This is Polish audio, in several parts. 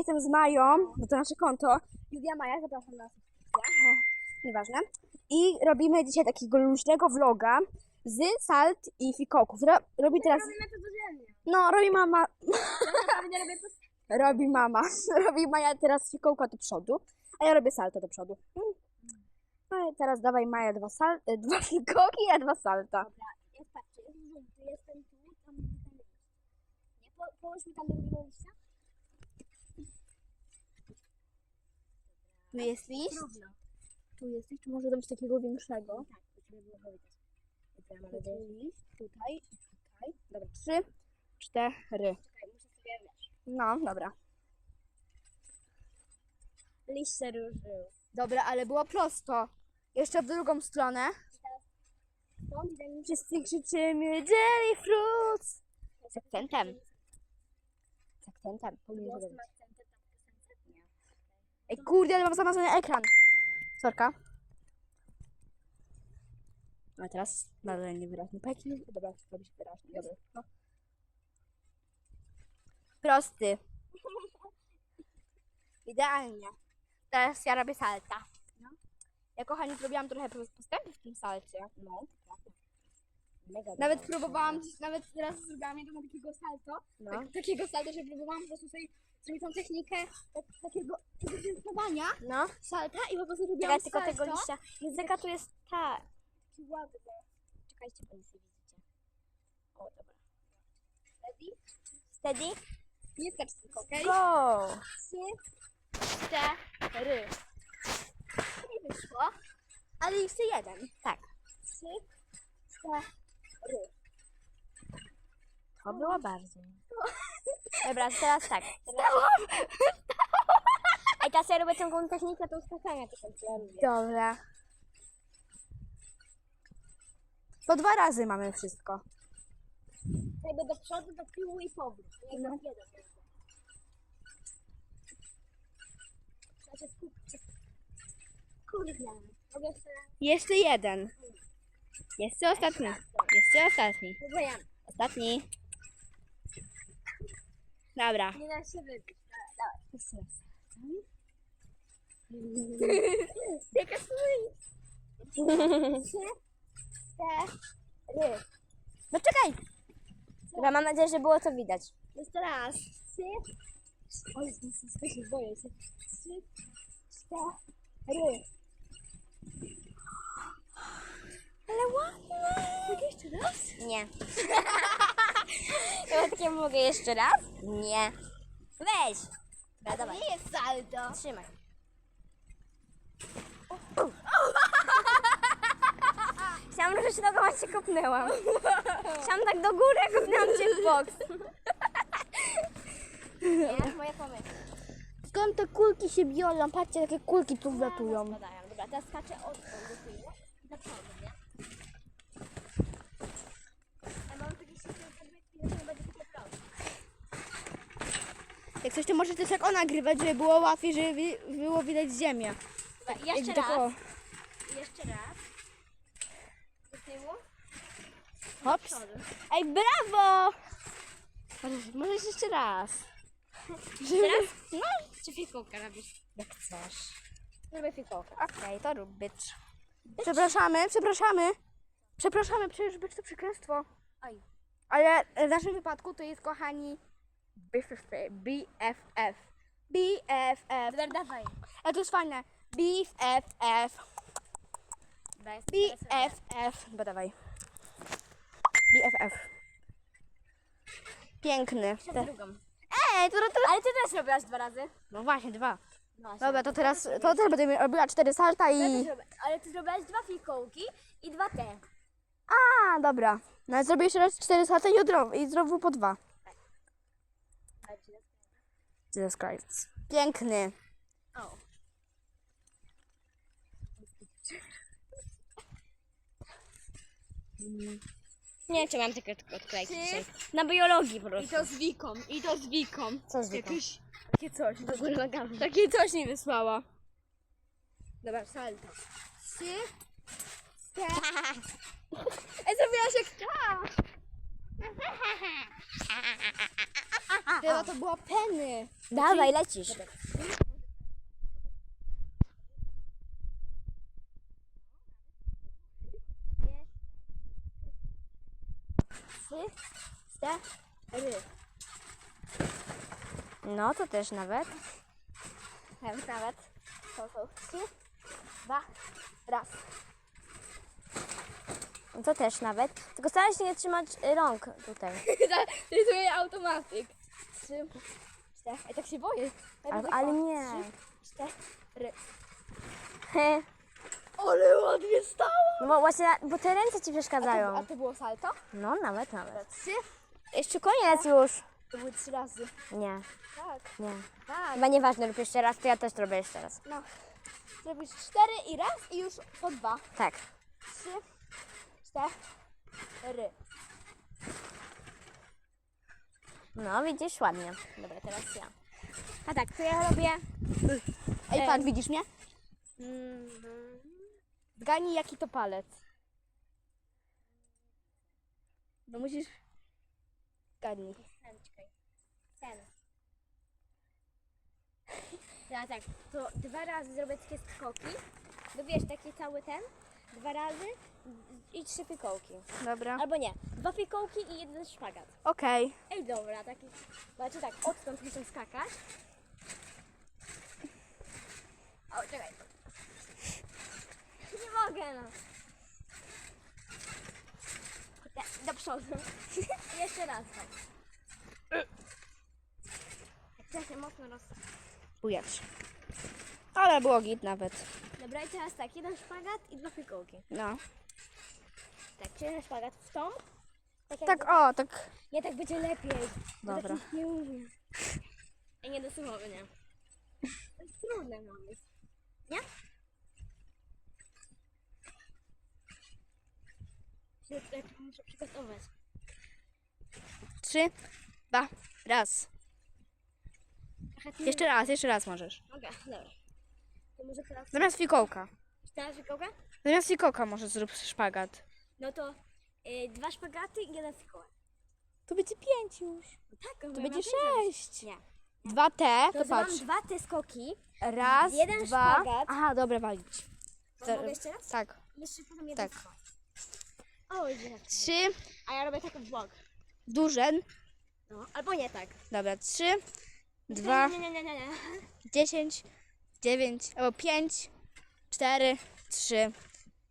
jestem z Mają, bo to nasze konto. Julia Maja, zapraszam na subskrypcję. Nieważne. I robimy dzisiaj takiego luźnego vloga z salt i fikołków. Ro, robi teraz... Robimy to codziennie. No, robi mama... Ja Robi mama. Robi Maja teraz fikołka do przodu, a ja robię salto do przodu. Mm. No i teraz dawaj Maja dwa, sal... e, dwa fikołki, a dwa salta. Jest zoom, tu jestem tu, tam. Nie, po, połóż mi tam drugiego liścia. Tu jest liść. Równo. Tu jest czy może zrobić takiego większego? Tak, to trzeba było powiedzieć. Dobra, mamy Tutaj i tutaj. Dobra, trzy, cztery. Czekaj, muszę sobie wiesz. No, dobra. Liść się ruszył. Dobra, ale było prosto. Jeszcze w drugą stronę. Stąd idę mi Wszyscy krzyczymy Jelly Fruits! Z akcentem. Z akcentem. Powinien głos to zrobić. akcentem tam w piosence? Nie. Ej, kurde, ale mam zamazany ekran. Sorka. No teraz bardzo niewyraźny. Peki. Dobra, robi się wyraźnie. Dobra. No. Prosty. Idealnie. Teraz ja robię salta. No. Ja kochani zrobiłam trochę postępy w tym salcie. No. Mega Nawet próbowałam, nawet teraz zrobiłam jedno takiego salto. No. Tak, takiego salto, że próbowałam po prostu sobie zrobić tą technikę tak, takiego testowania No. salta i po prostu zrobiłam Czekaj, tylko tego liścia. Języka tu jest ta. Taki ładny. Czekajcie, bo nic nie widzicie. O, dobra. Ready? Steady? Nie skacz tylko, okej? Go! Trzy, cztery. Nie wyszło, ale jeszcze jeden. Tak. Trzy, cztery. To było bardzo. Dobra, teraz tak. Teraz... Ej, teraz ja robię tą technikę, to skakania tysiąc ja lubię. Dobra. Po dwa razy mamy wszystko. Jakby do przodu, do tyłu i powrót. Nie, no. jeden. Trzeba się skupić. Kurde. Mogę jeszcze? Jeszcze jeden. Jeszcze ostatni. Jeszcze ostatni. Próbujemy. Ostatni. Dobra. Nie da się wybić. Dawaj. Jeszcze raz. Jaka cztery. No czekaj. Dobra, mam nadzieję, że było to widać. Jeszcze raz. Trzy. O, Jezus, się boję się. Trzy, cztery. Ale ładne. Tak jeszcze raz? Nie. ja takie mogę jeszcze raz? Nie. Weź. Dobra, dawaj. Nie jest salto. Trzymaj. Chciałam ruszyć nogą, a się kopnęłam. Chciałam tak do góry, a kopnęłam cię w bok. Nie, moja pomysł. Skąd te kulki się biorą? Patrzcie, jakie kulki tu wlatują. Spadają. Dobra, teraz skaczę od do tyłu. Do przodu, nie? Ja mam takie szybkie odbytki, że to będzie takie proste. Jak coś, to może też jak ona nagrywać, żeby było łatwiej, żeby wi- było widać ziemię. Dobra, Jakby jeszcze tak o. raz. Jeszcze raz. Do tyłu. Hops. Ej, brawo! Możesz, możesz jeszcze raz. Teraz? No, Czy fikołka robisz? jak chcesz. Zrobię fikołkę. Okej, to rób bycz. Przepraszamy, przepraszamy. Przepraszamy, przecież bycz to przekleństwo. Oj. Ale w naszym wypadku to jest, kochani, BFF. BFF. BFF. Dobra, dawaj. Ale to jest fajne. BFF. BFF. Bo dawaj. BFF. Piękny. Te- drugą. Ej, to, to, Ale ty też robiłaś dwa razy. No właśnie, dwa. No, Dobra, to teraz, to teraz będę robiła cztery salta i... Ale ty zrobiłaś dwa fikołki i dwa te. A, dobra. No ale zrobię jeszcze raz cztery salta i, odro- i znowu po dwa. Jesus Christ. Piękny. O. Nie wiem, czy mam tylko odklejki dzisiaj. Na biologii po I prostu. to z Wiką, i to z Wiką. Co z wiką? Jakieś, takie coś. Do góry nogami. Takie coś mi wysłała. Dobra, salto. Trzy, cztery. Ej, zrobiłaś jak ta. Chyba to była Penny. Dawaj, lecisz. Cztery. No, to też nawet. Nawet, nawet. To są trzy, dwa, raz. To też nawet. Tylko staraj się nie trzymać y, rąk tutaj. Rysuję automatyk. Trzy, cztery. Ej, tak się boję. Ale, ale nie. Cztery. He. Ale ładnie stało. No bo właśnie, bo te ręce ci A przeszkadzają. to było salto? No, nawet, nawet. Trzy. Jeszcze koniec już. To były trzy razy. Nie, Tak, nie. tak. Chyba nieważne, rób jeszcze raz, to ja też robię jeszcze raz. No. Zrobisz cztery i raz i już po dwa. Tak. Trzy, cztery. No, widzisz, ładnie. Dobra, teraz ja. A tak, to ja robię... Ej, pan, widzisz mnie? Zgadnij, jaki to palec. No musisz... Zgadnij. Ten. Teraz tak, to dwa razy zrobię takie skoki. No wiesz, taki cały ten. Dwa razy i trzy fikołki. Dobra. Albo nie, dwa fikołki i jeden szpagat. Okej. Ej, dobra, taki. Znaczy tak, odtąd muszę skakać. O, czekaj. Nie mogę, no. Te- Do przodu. Jeszcze raz. tak. Trzeba się mocno roz... Ujacz. Ale było git nawet. Dobra, i teraz tak, jeden szpagat i dwa fikołki. No. Tak, czy jeden szpagat w tą? Tak, Tak, jakby- o, tak. Nie, tak będzie lepiej. Bo Dobra. takich nie umiem. I nie dosłuchowy, nie? To jest trudne, mam jest. Nie? Się tak muszę przygotować. Trzy, dwa, raz. Trochę. Jeszcze raz, jeszcze raz możesz. Mogę, dobra. To może teraz Zamiast fikołka. cztery fikołka? Zamiast fikołka może zrób szpagat. No to y, dwa szpagaty i jeden fikołek. To będzie pięć już. No tak, To będzie sześć. Nie. Dwa te, To, to mam patrz. dwa te skoki. Raz, jeden dwa. szpagat. Aha, dobra, walić. To- mogę jeszcze raz? Tak. Jeszcze potem jeden Tak. skok. O, jest Trzy, A ja robię taki vlog. duże. No, albo nie tak. Dobra, trzy, dwa, Nie, nie, nie, nie, nie. dziesięć, dziewięć, albo pięć, cztery, trzy,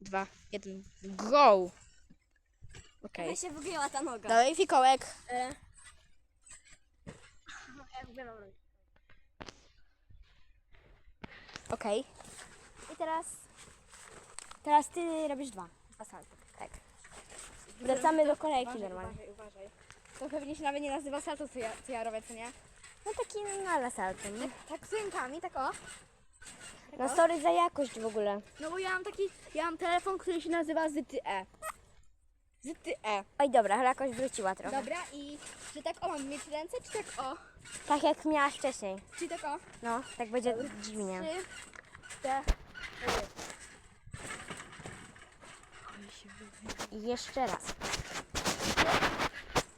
dwa, jeden. Go! Okej. Ja się wygięła ta noga. Dalej fikołek. E. Okej. I teraz... Teraz ty robisz dwa. Dwa salty. Tak. Wracamy do kolejki normalnie. Uważaj, uważaj. To pewnie się nawet nie nazywa salto, co ja, co ja robię, co nie? No taki normalny salto, nie? Tak z rękami, tak o. No sorry za jakość w ogóle. No bo ja mam taki, ja mam telefon, który się nazywa ZTE. ZTE. Oj dobra, jakoś wróciła trochę. Dobra i czy tak o mam mieć ręce, czy tak o? Tak jak miałaś wcześniej. Czy tak o? No, tak będzie dziwnie. Trzy, cztery. I jeszcze raz.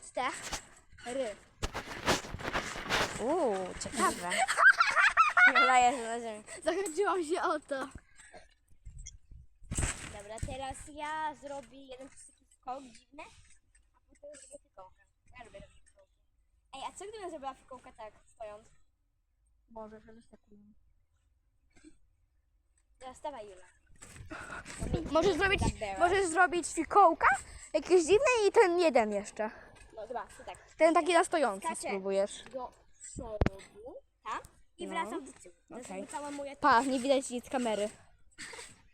Cztery. Uuu, ciekawe. Dobra, jest na ziemi. Zachodziłam się o to. Dobra, teraz ja zrobię jeden taki skok dziwny, a potem zrobię fikołkę. Ja lubię robić fikołki. Ej, a co gdybym zrobiła fikołkę tak, stojąc? Może, żebyś tak Teraz stawaj, Jula. Możesz zrobić, możesz zrobić fikołka, jakieś dziwne i ten jeden jeszcze. No dobra, to tak. Ten taki na stojący Skacze. spróbujesz. Do przodu, tak? I No. wracam do tyłu. Jest Okej. moja... Pa, nie widać nic z kamery.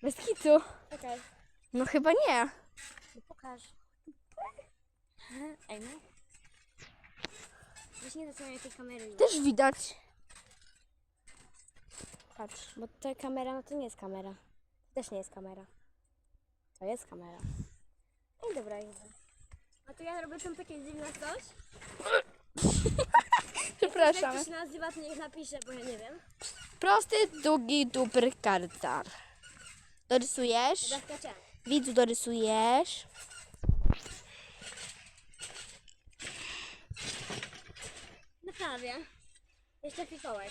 Bez kitu. Czekaj, No chyba nie. no pokaż. Ej, no. Weź nie zasłaniaj tej kamery. Też widać. Patrz. Bo to kamera, no to nie jest kamera. To też nie jest kamera. To jest kamera. No i dobra, Jula. A to ja robię tam takie dziwne coś. Przepraszam. Jak to się nazywa, to niech napisze, bo ja nie wiem. Prosty, długi, dupry kartar. Dorysujesz. Zaskoczę. Widzu, dorysujesz. No prawie. Jeszcze fikołek.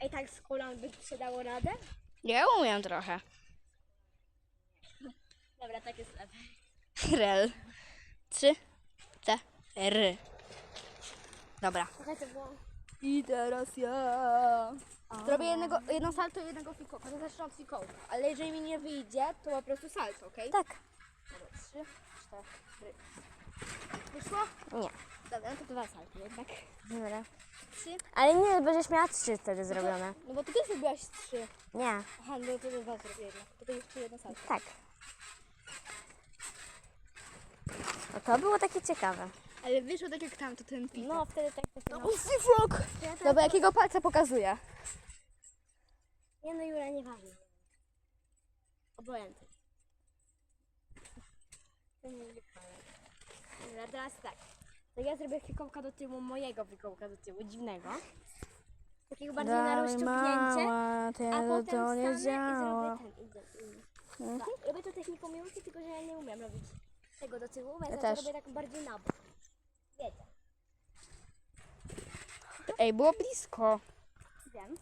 Ej, tak z kolan by się dało radę? Ja umiem trochę. Dobra, tak jest lepiej. Rel. Trzy, cztery. Dobra. I teraz ja. Zrobię jednego, jedno salto i jednego fikołka. To zacznę od fikołka. Ale jeżeli mi nie wyjdzie, to po prostu salto, okej? Tak. Dobra, trzy, cztery. Wyszło? Nie. Dobra, no to dwa salto jednak. Dobra. Trzy. Ale nie, będziesz miała trzy wtedy zrobione. No bo ty też zrobiłaś trzy. Nie. Aha, no to dwa zrobię jednak. To jeszcze jedno salto. Tak. No to było takie ciekawe. Ale wyszło tak jak tam, to ten pik. No, wtedy tak to No, no. Frog! Dobra, jakiego palca pokazuję? Nie no, Jura, nieważne. Obojętnie. To nie. Dobra, teraz tak. To ja zrobię fikołka do tyłu, mojego fikołka do tyłu, dziwnego. Takiego bardziej na rozciągnięcie. A potem stanę i zrobię ten. Idę, idę. Tak, robię to techniką miłki, tylko że ja nie umiem robić tego do tyłu, więc Ja też. to robię tak bardziej na bok. Wiecie, Ej, było blisko. wiem.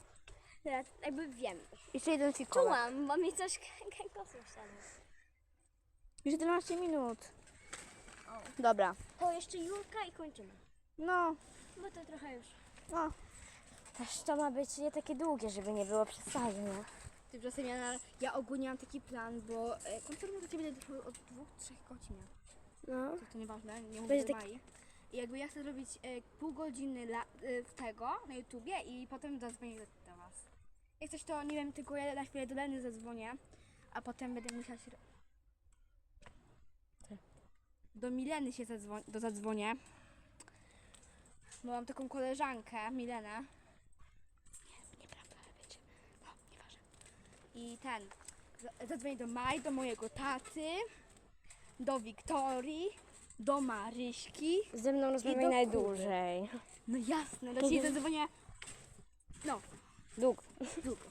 Teraz jakby wiem. Jeszcze jeden fikołek. Czułam, bo mi coś kręgosłup siadł. Już 11 minut. Dobra. To jeszcze Julka i kończymy. No, Bo to trochę już. no. Też to ma być nie takie długie, żeby nie było przesady, no. Tymczasem ja, na, ja ogólnie mam taki plan, bo e, koncertu do ciebie od dwóch, trzech godzin. No. To, to nieważne, nie mówię. I jakby ja chcę zrobić e, pół godziny la, e, tego na YouTubie i potem zadzwonię do, do was. Jak coś to, nie wiem, tylko ja na chwilę do Leny zadzwonię, a potem będę musiała się... Do Mileny się zadzwonię, do zadzwonię. Bo mam taką koleżankę, Milenę. Nie, nieprawda, ale wiecie. No, nieważne. I ten, za- zadzwonię do Maj, do mojego taty, do Wiktorii, do Maryśki. Ze mną rozmawiaj do najdłużej. No jasne, do ciebie zadzwonię. No, Długo. długo.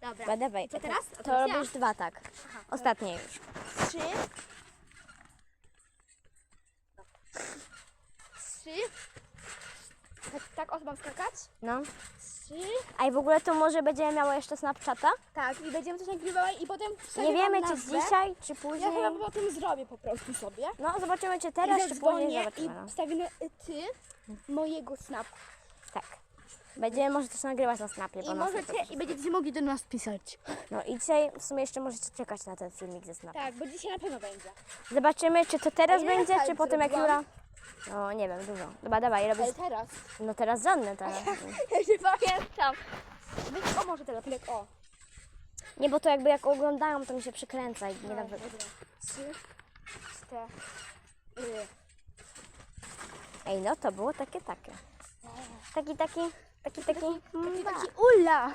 Dobra. Ba, dawaj. Co teraz? To ja. robisz dwa, tak. Aha. Ostatnie już. Trzy. Trzy. Tak, tak mam skakać? No. Trzy. A i w ogóle to może będziemy miało jeszcze Snapchata? Tak, i będziemy coś nagrywały i potem Nie wiemy, czy dzisiaj, czy Ja później. chyba potem zrobię po prostu sobie. No, zobaczymy, czy I teraz, czy później zadzwonię zobaczymy. No. i wstawimy ty mojego snapu. Tak. Będziemy może też nagrywać na Snapie, bo I możecie, i będziecie mogli do nas pisać. No i dzisiaj w sumie jeszcze możecie czekać na ten filmik ze Snapa. Tak, bo dzisiaj na pewno będzie. Zobaczymy, czy to teraz A ile będzie, czy salc potem jak Jura... No, nie wiem, dużo. Dobra, dawaj, robisz... Ale teraz. No teraz żadne teraz. Ja się pamiętam. Wy- O, może teraz, Filek, o. Nie, bo to jakby jak oglądają, to mi się przykręca i nie da... Dobra. Trzy, cztery. Ej, no to było takie, takie. Taki, taki, taki, taki... Taki, mm, taki ula.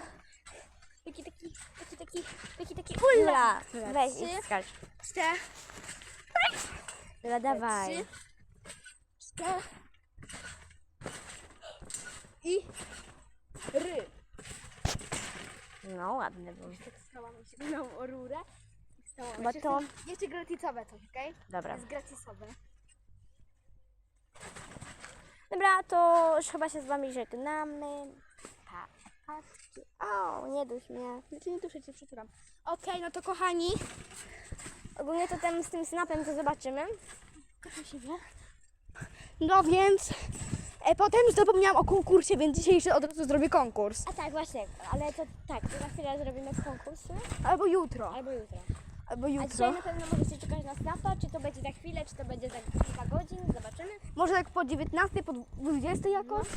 Taki, taki, taki, taki, taki, taki ula. Ula, weź Trzy, i skacz. cztery. Dobra, dawaj. Trzy, cztery. I ry. No, ładny był. Tak stałam się znowu o rurę. Stałam Bo się. to- Jeszcze gratisowe coś, okej? Dobra. Jest gratisowe. Dobra, to już chyba się z wami żegnamy. Pa. O, nie duś mnie. Znaczy nie duszę cię, przytulam. Okej, no to kochani. Ogólnie to tam z tym snapem to zobaczymy. Kocham siebie. No więc e, potem zapomniałam o konkursie, więc dzisiaj jeszcze od razu zrobię konkurs. A tak, właśnie, ale to tak, to za chwilę zrobimy konkurs Albo jutro. albo jutro. Albo A jutro. dzisiaj na pewno możecie czekać na snapa, czy to będzie za chwilę, czy to będzie za kilka godzin, zobaczymy. Może tak po 19, po 20 jakoś.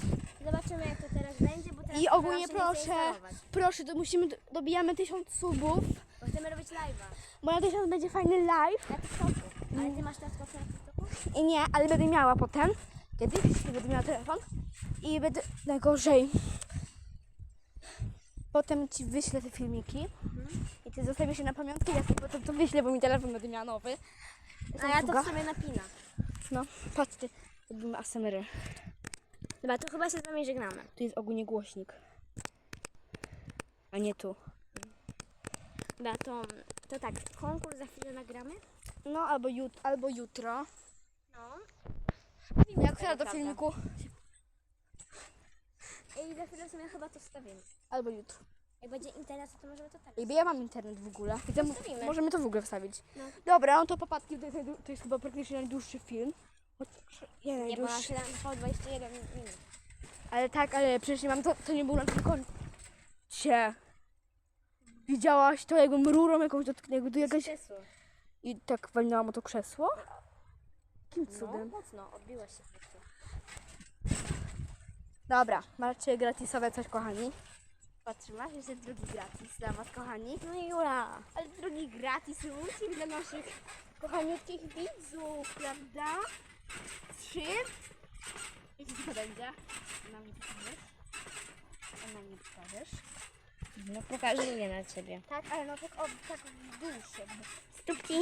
Zobaczymy jak to teraz będzie, bo teraz I ogólnie się proszę, proszę, to musimy, dobijamy 1000 subów, Bo chcemy robić live'a bo na 1000 będzie fajny live. na TikToku. Ale ty masz na TikToku? I nie, ale będę miała potem, kiedyś, będę miała telefon i będę najgorzej. Potem ci wyślę te filmiki i ty zostawisz je na pamiątkę, ja sobie potem to wyślę, bo mi telefon będę miała nowy. A ja to sobie napinam. No, patrzcie, robimy ASMR. Dobra, to chyba się z wami żegnamy. Tu jest ogólnie głośnik. A nie tu. Dobra, to, to tak, konkurs za chwilę nagramy. No, albo, jut, albo jutro. No. Jak chcę do filmiku. I za chwilę w sumie chyba to wstawimy. Albo jutro. Jak będzie internet, to możemy to teraz. Jakby ja mam internet w ogóle. I tam Wstawimy. możemy to w ogóle wstawić. No. Dobra, no to popatki, to jest, to jest chyba praktycznie najdłuższy film. Chociaż Nie, Nie, bo na najdłuższy. 7 po 21 minut. Ale tak, ale przecież nie mam to, to nie było na tylko Cie. Widziałaś to, jakbym rurą jakąś dotknęła, do jakaś... Krzesło. I tak walnęłam o to krzesło? Jakim No, cudem? mocno, odbiła się prostu. Dobra, macie gratisowe coś, kochani. Patrz, masz jeszcze drugi gratis dla was, kochani. No i ura. Ale drugi gratis musi dla naszych kochaniutkich widzów, prawda? Trzy. Jaki to będzie? Nam nie pokażesz? A nam nie pokażesz? No pokażę je na ciebie. Tak, ale no tak, o, tak w dół się. Stópki.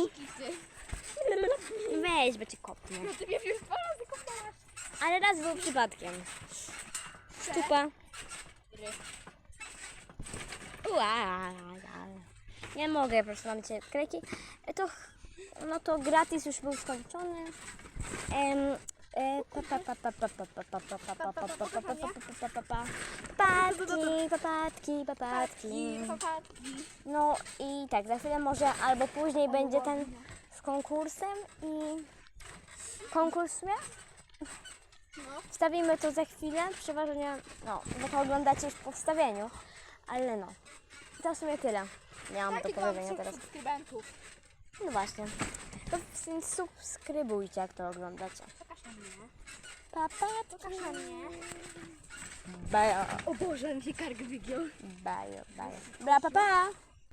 Weź, bo cię kopnę. No ty mnie już dwa razy kopnęłaś. Ale raz był przypadkiem. Stupa. Ua, Nie mogę, po prostu mam cię kreki. To, no to gratis już był skończony. Em, Papatki, papatki, papatki. No i tak, za chwilę może albo później będzie ten z konkursem i konkurs mnie? Wstawimy to za chwilę, przeważnie, no, bo to oglądacie już po wstawieniu, ale no, to w sumie tyle miałam do powiedzenia teraz. subskrybentów. No właśnie, to więc subskrybujcie jak to oglądacie. Papa, to kochanie. Bajo. O Boże, mi się kark wygiął. Bajo, bajo. Bra, papa. Pa.